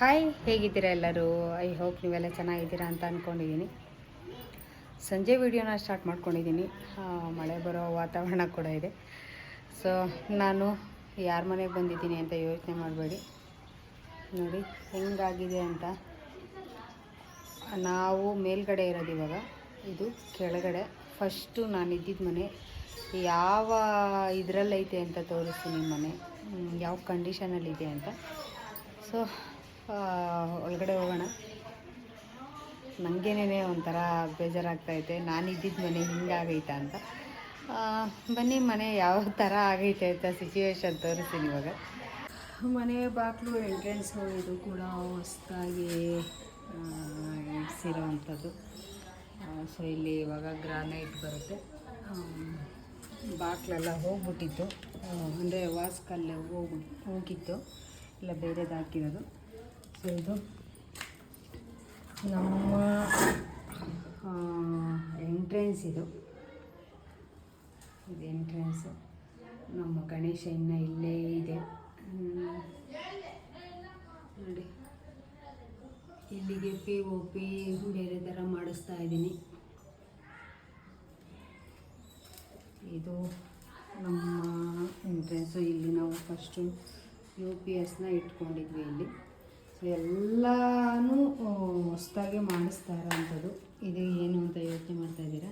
Hi ಹೇಗಿದ್ದೀರಾ ಎಲ್ಲರೂ? I hope ನೀವೆಲ್ಲ ಚೆನ್ನಾಗಿದ್ದೀರಾ ಅಂತ ಅಂದ್ಕೊಂಡಿದ್ದೀನಿ ಸಂಜೆ ವಿಡಿಯೋನ ಸ್ಟಾರ್ಟ್ ಮಾಡ್ಕೊಂಡಿದ್ದೀನಿ. ಮಳೆ ಬರೋ ವಾತಾವರಣ ಕೂಡ ಇದೆ. ಸೊ ನಾನು ಯಾರ ಮನೆಗೆ ಬಂದಿದ್ದೀನಿ ಅಂತ ಯೋಚನೆ ಮಾಡಬೇಡಿ. ನೋಡಿ, ಹೆಂಗಾಗಿದೆ ಅಂತ. ನಾವು ಮೇಲ್ಗಡೆ ಇರೋದು ಇವಾಗ. ಇದು ಕೆಳಗಡೆ. ಫಸ್ಟು ನಾನು ಇದ್ದಿದ್ದ ಮನೆ. ಯಾವ ಇದರಲ್ಲೈತೆ ಅಂತ ತೋರಿಸ್ತೀನಿ ಮನೆ. ಯಾವ ಕಂಡೀಷನಲ್ಲಿದೆ ಅಂತ. ಸೊ ಒಳಗಡೆ ಹೋಗೋಣ. ನನಗೇನೇ ಒಂಥರ ಬೇಜಾರಾಗ್ತೈತೆ. ನಾನು ಇದ್ದಿದ್ದ ಮನೆ ಹಿಂಗಾಗೈತ ಅಂತ. ಬನ್ನಿ ಮನೆ ಯಾವ ಥರ ಆಗೈತೆ ಅಂತ ಸಿಚುವೇಶನ್ ತೋರಿಸ್ತೀನಿ ಇವಾಗ. ಮನೆ ಬಾಕ್ಲು ಎಂಟ್ರೆನ್ಸ್ ಇದು ಕೂಡ ಹೊಸ್ದಾಗಿ ಸಿರೋ ಅಂಥದ್ದು ಸೊ ಇಲ್ಲಿ ಇವಾಗ ಗ್ರಾನೈಟ್ ಬರುತ್ತೆ. ಬಾಕ್ಲೆಲ್ಲ ಹೋಗ್ಬಿಟ್ಟಿತ್ತು. ಅಂದರೆ ವಾಸ್ಕಲ್ಲೇ ಹೋಗಿ, ಹೋಗಿತ್ತು. ಇಲ್ಲ ಬೇರೆದು ಹಾಕಿರೋದು. ಸೊ ಇದು ನಮ್ಮ ಎಂಟ್ರೆನ್ಸ್ ಇದು. ಇದು ಎಂಟ್ರೆನ್ಸು ನಮ್ಮ ಗಣೇಶ ಇನ್ನು ಇಲ್ಲೇ ಇದೆ. ನೋಡಿ. ಇಲ್ಲಿಗೆ ಪಿ ಒ ಪಿ ಬೇರೆ ಥರ ಮಾಡಿಸ್ತಾ ಇದ್ದೀನಿ. ಇದು ನಮ್ಮ ಎಂಟ್ರೆನ್ಸು ಇಲ್ಲಿ ನಾವು ಫಸ್ಟು ಯು ಪಿ ಎಸ್ನ ಇಟ್ಕೊಂಡಿದ್ವಿ ಇಲ್ಲಿ. ಸೊ ಎಲ್ಲನೂ ಹೊಸ್ದಾಗಿ ಮಾಡಿಸ್ತಾ ಇರೋವಂಥದ್ದು ಇದು ಏನು ಅಂತ ಯೋಚನೆ ಮಾಡ್ತಾ ಇದ್ದೀರಾ?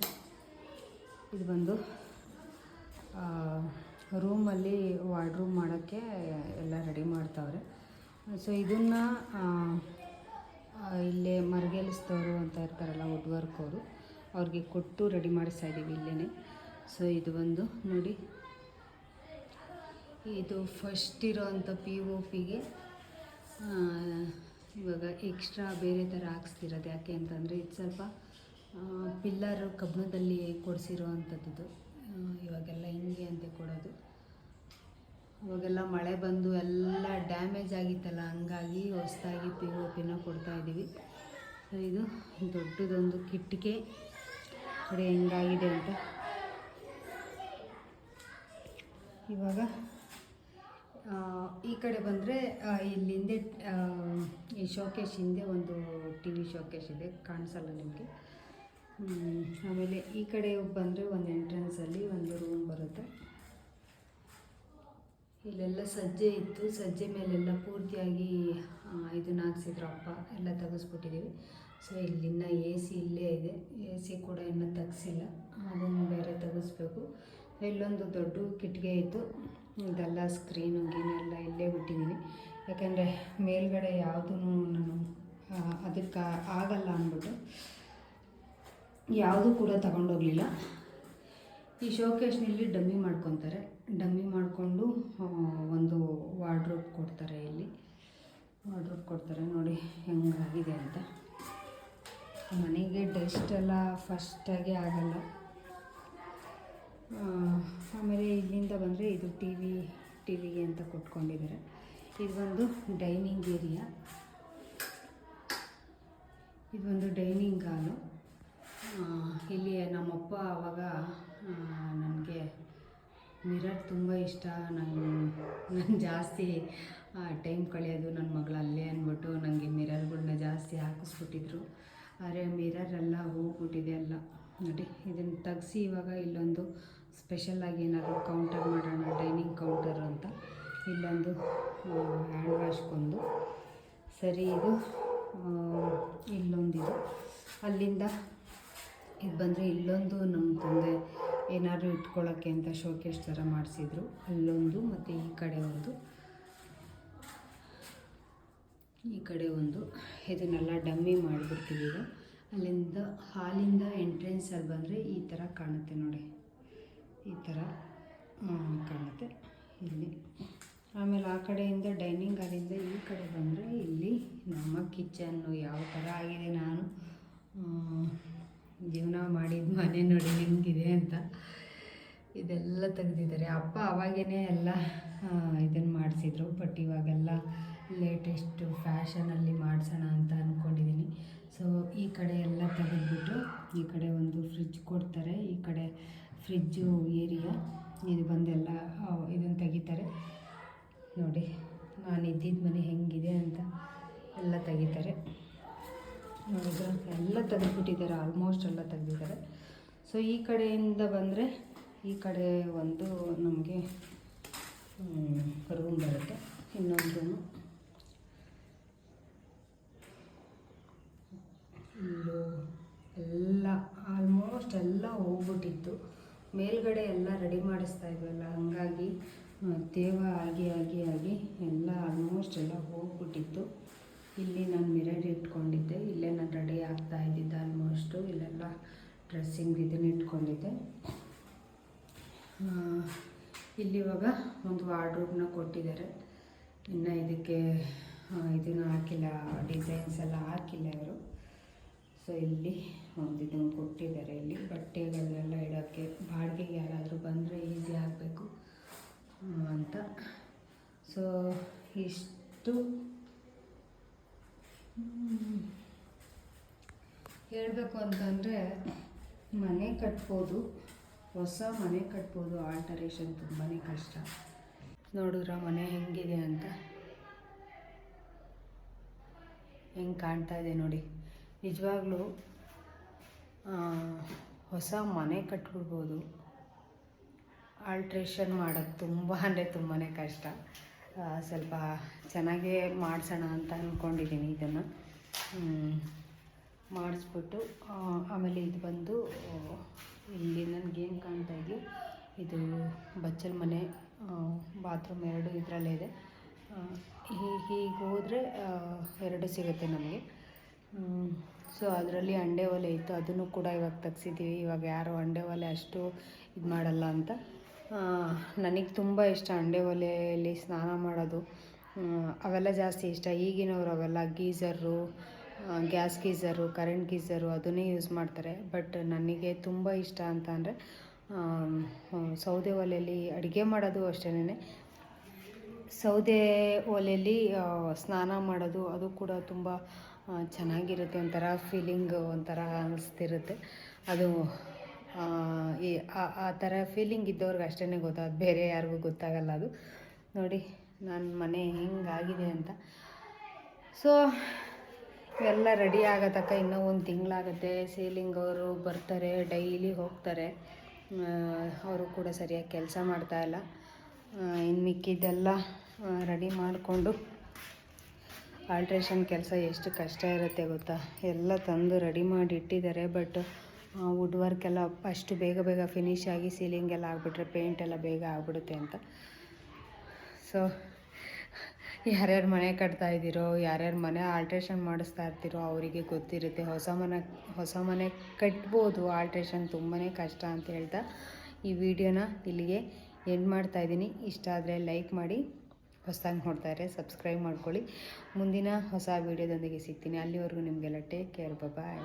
ಇದು ಬಂದು ರೂಮಲ್ಲಿ ವಾರ್ಡ್ರೂಮ್ ಮಾಡೋಕ್ಕೆ ಎಲ್ಲ ರೆಡಿ ಮಾಡ್ತಾವ್ರೆ. ಸೊ ಇದನ್ನು ಇಲ್ಲೇ ಮರಗೆಲಿಸ್ದವರು ಅಂತ ಇರ್ತಾರಲ್ಲ ವುಡ್ ವರ್ಕ್ ಅವರು ಅವ್ರಿಗೆ ಕೊಟ್ಟು ರೆಡಿ ಮಾಡಿಸ್ತಾ ಇದ್ದೀವಿ ಇಲ್ಲೇ ಸೊ ಇದು ಒಂದು ನೋಡಿ. ಇದು ಫಸ್ಟ್ ಇರೋವಂಥ ಪಿ ಒ ಪಿಗೆ ಇವಾಗ ಎಕ್ಸ್ಟ್ರಾ ಬೇರೆ ಥರ ಹಾಕ್ಸ್ತಿರೋದು ಯಾಕೆ ಅಂತಂದರೆ ಇದು ಸ್ವಲ್ಪ ಪಿಲ್ಲರ್ ಕಬ್ಬಣದಲ್ಲಿ ಕೊಡಿಸಿರೋ ಅಂಥದ್ದು ಇವಾಗೆಲ್ಲ ಹಿಂಗೆ ಅಂತ ಕೊಡೋದು. ಇವಾಗೆಲ್ಲ ಮಳೆ ಬಂದು ಎಲ್ಲ ಡ್ಯಾಮೇಜ್ ಆಗಿತ್ತಲ್ಲ, ಹಂಗಾಗಿ ಹೊಸ್ದಾಗಿ ಪಿ ಓ ಪಿನ ಕೊಡ್ತಾ ಇದ್ದೀವಿ ಸೊ ಇದು ದೊಡ್ಡದೊಂದು ಕಿಟ್ಟಿಗೆ ಕಡೆ ಹೆಂಗಾಗಿದೆ ಅಂತ. ಇವಾಗ ಈ ಕಡೆ ಬಂದರೆ ಇಲ್ಲಿ ಹಿಂದೆ ಈ ಶೋಕೇಶ್ ಹಿಂದೆ ಒಂದು ಟಿ ವಿ ಶೋಕೇಶ್ ಇದೆ, ಕಾಣಿಸಲ್ಲ ನಿಮಗೆ. ಆಮೇಲೆ ಈ ಕಡೆ ಬಂದರೆ ಒಂದು ಎಂಟ್ರೆನ್ಸಲ್ಲಿ ಒಂದು ರೂಮ್ ಬರುತ್ತೆ. ಇಲ್ಲೆಲ್ಲ ಸಜ್ಜೆ ಇತ್ತು, ಸಜ್ಜೆ ಮೇಲೆಲ್ಲ ಪೂರ್ತಿಯಾಗಿ ಇದನ್ನ ಹಾಕ್ಸಿದ್ರು ಅಪ್ಪ, ಎಲ್ಲ ತೆಗೆಸ್ಬಿಟ್ಟಿದ್ದೀವಿ ಸೊ ಇಲ್ಲಿನ್ನ ಎ ಸಿ ಇಲ್ಲೇ ಇದೆ. ಎ ಸಿ ಕೂಡ ಇನ್ನೂ ತೆಗ್ಸಿಲ್ಲ. ಅದನ್ನು ಬೇರೆ ತೆಗೆಸ್ಬೇಕು. ಇಲ್ಲೊಂದು ದೊಡ್ಡ ಕಿಟಕಿ ಇತ್ತು. ಇದೆಲ್ಲ ಸ್ಕ್ರೀನು ಗೀನೆಲ್ಲ ಇಲ್ಲೇ ಬಿಟ್ಟಿದ್ದೀನಿ ಯಾಕೆಂದರೆ ಮೇಲ್ಗಡೆ ಯಾವುದೂ ನಾನು ಅದಕ್ಕೆ ಆಗಲ್ಲ ಅಂದ್ಬಿಟ್ಟು ಯಾವುದೂ ಕೂಡ ತಗೊಂಡೋಗಲಿಲ್ಲ. ಈ ಶೋಕೇಶ್ನಲ್ಲಿ ಡಮ್ಮಿ ಮಾಡ್ಕೊತಾರೆ. ಡಮ್ಮಿ ಮಾಡಿಕೊಂಡು ಒಂದು ವಾರ್ಡ್ರೋಬ್ ಕೊಡ್ತಾರೆ ಇಲ್ಲಿ. ವಾರ್ಡ್ರೋಬ್ ಕೊಡ್ತಾರೆ. ನೋಡಿ ಹೆಂಗಾಗಿದೆ ಅಂತ. ಮನೆಗೆ ಡಸ್ಟ್ ಎಲ್ಲ ಫಸ್ಟಾಗಿ ಆಗಲ್ಲ. ಆಮೇಲೆ ಇಲ್ಲಿಂದ ಬಂದರೆ ಇದು ಟಿ ವಿ ಟಿ ವಿಗೆ ಅಂತ ಕೊಟ್ಕೊಂಡಿದ್ದಾರೆ. ಇದು ಒಂದು ಡೈನಿಂಗ್ ಏರಿಯಾ. ಇದೊಂದು ಡೈನಿಂಗ್ ಹಾಲು. ಇಲ್ಲಿ ನಮ್ಮಪ್ಪ ಆವಾಗ ನನಗೆ ಮಿರರ್ ತುಂಬ ಇಷ್ಟ. ನಾನು ನಾನು ಜಾಸ್ತಿ ಟೈಮ್ ಕಳೆಯೋದು ನನ್ನ ಮಗಳು ಅಲ್ಲೇ ಅಂದ್ಬಿಟ್ಟು ನನಗೆ ಮಿರರ್ಗಳನ್ನ ಜಾಸ್ತಿ ಹಾಕಿಸ್ಬಿಟ್ಟಿದ್ರು. ಆದರೆ ಮಿರರ್ ಎಲ್ಲ ಹೋಗ್ಬಿಟ್ಟಿದೆ ಅಲ್ಲ. ನೋಡಿ, ಇದನ್ನು ತೆಗ್ಸಿ ಇವಾಗ ಇಲ್ಲೊಂದು ಸ್ಪೆಷಲಾಗಿ ಏನಾದರೂ ಕೌಂಟರ್ ಮಾಡೋಣ ಡೈನಿಂಗ್ ಕೌಂಟರ್ ಅಂತ. ಇಲ್ಲೊಂದು ಹ್ಯಾಂಡ್ ವಾಶ್ಗೊಂದು ಸರಿ, ಇದು ಇಲ್ಲೊಂದು ಇಲ್ಲೊಂದಿದು. ಅಲ್ಲಿಂದ ಇದು ಬಂದರೆ ಇಲ್ಲೊಂದು ನಮ್ಮ ತಂದೆ ಏನಾದರೂ ಇಟ್ಕೊಳ್ಳೋಕ್ಕೆ ಅಂತ ಶೋಕೇಶ್ ಥರ ಮಾಡಿಸಿದ್ರು. ಅಲ್ಲೊಂದು ಮತ್ತು ಈ ಕಡೆ ಒಂದು. ಈ ಕಡೆ ಒಂದು. ಇದನ್ನೆಲ್ಲ ಡಮ್ಮಿ ಮಾಡಿಬಿಡ್ತೀವಿ ಈಗ. ಅಲ್ಲಿಂದ, ಹಾಲಿಂದ ಎಂಟ್ರೆನ್ಸಲ್ಲಿ ಬಂದರೆ ಈ ಥರ ಕಾಣುತ್ತೆ ನೋಡಿ. ಈ ಥರ ಕಾಣುತ್ತೆ. ಇಲ್ಲಿ ಆಮೇಲೆ ಆ ಕಡೆಯಿಂದ ಡೈನಿಂಗ್ ಹಾಲಿಂದ ಈ ಕಡೆ ಬಂದರೆ ಇಲ್ಲಿ ನಮ್ಮ ಕಿಚನ್ನು ಯಾವ ಥರ ಆಗಿದೆ ನಾನು ಜೀವನ ಮಾಡಿದ ಮನೆ ನೋಡಿ ಹೆಂಗಿದೆ ಅಂತ ಇದೆಲ್ಲ ತೆಗೆದಿದ್ದಾರೆ. ಅಪ್ಪ ಅವಾಗೇ ಎಲ್ಲ ಇದನ್ನು ಮಾಡಿಸಿದ್ರು ಬಟ್ ಇವಾಗೆಲ್ಲ ಲೇಟೆಸ್ಟು ಫ್ಯಾಷನಲ್ಲಿ ಮಾಡಿಸೋಣ ಅಂತ ಅಂದ್ಕೊಂಡಿದ್ದೀನಿ ಸೊ ಈ ಕಡೆ ಎಲ್ಲ ತೆಗೆದ್ಬಿಟ್ಟು ಈ ಕಡೆ ಒಂದು ಫ್ರಿಜ್ ಕೊಡ್ತಾರೆ, ಈ ಕಡೆ ಫ್ರಿಜ್ಜು ಏರಿಯಾ, ಇದು ಬಂದೆಲ್ಲ ಇದನ್ನು ತೆಗಿತಾರೆ. ನೋಡಿ, ನಾನು ಇದ್ದಿದ್ದ ಮನೆ ಹೆಂಗಿದೆ ಅಂತ ಎಲ್ಲ ತೆಗಿತಾರೆ. ನೋಡಿದ್ರೆ ಎಲ್ಲ ತೆಗೆದುಬಿಟ್ಟಿದ್ದಾರೆ ಆಲ್ಮೋಸ್ಟ್ ಎಲ್ಲ ತೆಗೆದಿದ್ದಾರೆ. ಸೊ ಈ ಕಡೆಯಿಂದ ಬಂದರೆ, ಈ ಕಡೆ ಒಂದು ನಮಗೆ ರೂಮ್ ಬರುತ್ತೆ, ಇನ್ನೊಂದು ಎಲ್ಲ ಆಲ್ಮೋಸ್ಟ್ ಎಲ್ಲ ಹೋಗ್ಬಿಟ್ಟಿತ್ತು. ಮೇಲ್ಗಡೆ ಎಲ್ಲ ರೆಡಿ ಮಾಡಿಸ್ತಾ ಇದ್ವಲ್ಲ, ಹಂಗಾಗಿ ತೇವ ಆಗಿ ಆಗಿ ಆಗಿ ಎಲ್ಲ ಆಲ್ಮೋಸ್ಟ್ ಎಲ್ಲ ಹೋಗ್ಬಿಟ್ಟಿತ್ತು. ಇಲ್ಲಿ ನಾನು ಮಿರರ್ ಇಟ್ಕೊಂಡಿದ್ದೆ, ಇಲ್ಲೇ ನಾನು ರೆಡಿ ಆಗ್ತಾ ಇದ್ದಿದ್ದೆ ಆಲ್ಮೋಸ್ಟು ಇಲ್ಲೆಲ್ಲ ಡ್ರೆಸ್ಸಿಂಗ್ ಇದನ್ನ ಇಟ್ಕೊಂಡಿದ್ದೆ. ಇಲ್ಲಿ ಇವಾಗ ಒಂದು ವಾರ್ಡ್ರೋಬ್ನ ಕೊಟ್ಟಿದ್ದಾರೆ. ಇನ್ನು ಇದಕ್ಕೆ ಇದನ್ನು ಹಾಕಿಲ್ಲ ಡಿಸೈನ್ಸ್ ಎಲ್ಲ ಹಾಕಿಲ್ಲ ಇವರು. ಸೊ ಇಲ್ಲಿ ಒಂದು ಇದನ್ನು ಕೊಟ್ಟಿದ್ದಾರೆ. ಇಲ್ಲಿ ಬಟ್ಟೆಗಳನ್ನೆಲ್ಲ ಇಡೋಕ್ಕೆ ಬಾಡಿಗೆಗೆ ಯಾರಾದರೂ ಬಂದರೆ ಈಸಿ ಆಗಬೇಕು ಅಂತ. ಸೊ ಇಷ್ಟು. ಹೇಳಬೇಕು ಅಂತಂದರೆ ಮನೆ ಕಟ್ಬೋದು, ಹೊಸ ಮನೆ ಕಟ್ಬೋದು ಆಲ್ಟರೇಷನ್ ತುಂಬಾ ಕಷ್ಟ. ನೋಡಿದ್ರ ಮನೆ ಹೆಂಗಿದೆ ಅಂತ? ಹೆಂಗೆ ಕಾಣ್ತಾ ಇದೆ ನೋಡಿ. ನಿಜವಾಗ್ಲೂ ಹೊಸ ಮನೆ ಕಟ್ಬಿಡ್ಬೋದು. ಆಲ್ಟ್ರೇಷನ್ ಮಾಡೋದು ತುಂಬ, ಅಂದರೆ ತುಂಬಾ ಕಷ್ಟ. ಸ್ವಲ್ಪ ಚೆನ್ನಾಗೇ ಮಾಡಿಸೋಣ ಅಂತ ಅಂದ್ಕೊಂಡಿದ್ದೀನಿ ಇದನ್ನು. ಮಾಡಿಸ್ಬಿಟ್ಟು ಆಮೇಲೆ ಇದು ಬಂದು ಇಲ್ಲಿ ನನಗೇನು ಕಾಣ್ತಾ ಇದೆಯೋ ಇದು ಬಚ್ಚಲ ಮನೆ ಬಾತ್ರೂಮ್ ಎರಡು ಇದರಲ್ಲೇ ಇದೆ. ಹೀಗೆ ಹೋದರೆ ಎರಡು ಸಿಗುತ್ತೆ ನಮಗೆ. ಸೊ ಅದರಲ್ಲಿ ಅಂಡೆ ಒಲೆ ಇತ್ತು. ಅದನ್ನು ಕೂಡ ಇವಾಗ ತೆಗ್ಸಿದ್ದೀವಿ. ಇವಾಗ ಯಾರು ಅಂಡೆ ಒಲೆ ಅಷ್ಟು ಇದು ಮಾಡಲ್ಲ ಅಂತ. ನನಗೆ ತುಂಬ ಇಷ್ಟ ಅಂಡೆ ಒಲೆಯಲ್ಲಿ ಸ್ನಾನ ಮಾಡೋದು. ಅವೆಲ್ಲ ಜಾಸ್ತಿ ಇಷ್ಟ. ಈಗಿನವರು ಅವೆಲ್ಲ geyser gas geyser current geyser ಅದನ್ನೇ ಯೂಸ್ ಮಾಡ್ತಾರೆ. ಬಟ್ ನನಗೆ ತುಂಬ ಇಷ್ಟ ಅಂತ ಅಂದರೆ ಸೌದೆ ಒಲೆಯಲ್ಲಿ ಅಡುಗೆ ಮಾಡೋದು ಅಷ್ಟೇನೆ ಸೌದೆ ಒಲೆಯಲ್ಲಿ ಸ್ನಾನ ಮಾಡೋದು ಅದು ಕೂಡ ತುಂಬ ಚೆನ್ನಾಗಿರುತ್ತೆ ಒಂಥರ ಫೀಲಿಂಗ್ ಒಂಥರ ಅನಿಸ್ತಿರುತ್ತೆ. ಅದು ಈ, ಆ- ಥರ ಫೀಲಿಂಗ್ ಇದ್ದವ್ರಿಗೆ ಅಷ್ಟೇ ಗೊತ್ತಾಗೋದು ಬೇರೆ ಯಾರಿಗೂ ಗೊತ್ತಾಗಲ್ಲ ಅದು. ನೋಡಿ ನನ್ನ ಮನೆ ಹೆಂಗಾಗಿದೆ ಅಂತ. ಸೊ ಎಲ್ಲ ರೆಡಿ ಆಗೋ ತನಕ ಇನ್ನೂ ಒಂದು ತಿಂಗಳಾಗುತ್ತೆ. ಸೀಲಿಂಗ್ ಅವರು ಬರ್ತಾರೆ ಡೈಲಿ ಹೋಗ್ತಾರೆ. ಅವರು ಕೂಡ ಸರಿಯಾಗಿ ಕೆಲಸ ಮಾಡ್ತಾಯಿಲ್ಲ ಇನ್ನು ಮಿಕ್ಕಿದ್ದೆಲ್ಲ ರೆಡಿ ಮಾಡಿಕೊಂಡು ಆಲ್ಟ್ರೇಷನ್ ಕೆಲಸ ಎಷ್ಟು ಕಷ್ಟ ಇರುತ್ತೆ ಗೊತ್ತಾ? ಎಲ್ಲ ತಂದು ರೆಡಿ ಮಾಡಿ ಇಟ್ಟಿದ್ದಾರೆ, ಬಟ್ ವುಡ್ ವರ್ಕ್ ಎಲ್ಲ ಅಷ್ಟು ಬೇಗ ಬೇಗ ಫಿನಿಶ್ ಆಗಿ ಸೀಲಿಂಗ್ ಎಲ್ಲ ಆಗಿಬಿಟ್ರೆ ಪೇಂಟ್ ಎಲ್ಲ ಬೇಗ ಆಗಿಬಿಡುತ್ತೆ ಅಂತ. ಸೊ ಯಾರ್ಯಾರು ಮನೆ ಕಟ್ತಾ ಇದ್ದೀರೋ, ಯಾರ್ಯಾರು ಮನೆ ಆಲ್ಟ್ರೇಷನ್ ಮಾಡಿಸ್ತಾ ಇರ್ತೀರೋ ಅವರಿಗೆ ಗೊತ್ತಿರುತ್ತೆ. ಹೊಸ ಮನೆ ಹೊಸ ಮನೆ ಕಟ್ಬೋದು, ಆಲ್ಟ್ರೇಷನ್ ತುಂಬಾ ಕಷ್ಟ ಅಂತ ಹೇಳ್ತಾ ಈ ವಿಡಿಯೋನ ಇಲ್ಲಿಗೆ ಎಂಡ್ ಮಾಡ್ತಾ ಇದ್ದೀನಿ. ಇಷ್ಟ ಆದರೆ ಲೈಕ್ ಮಾಡಿ ಹೊಸದಾಗಿ ನೋಡ್ತಾ ಇರೋ ಸಬ್ಸ್ಕ್ರೈಬ್ ಮಾಡ್ಕೊಳ್ಳಿ. ಮುಂದಿನ ಹೊಸ ವೀಡಿಯೋದೊಂದಿಗೆ ಸಿಗ್ತೀನಿ. ಅಲ್ಲಿವರೆಗೂ ನಿಮಗೆಲ್ಲ ಟೇಕ್ ಕೇರ್ ಬಾಯ್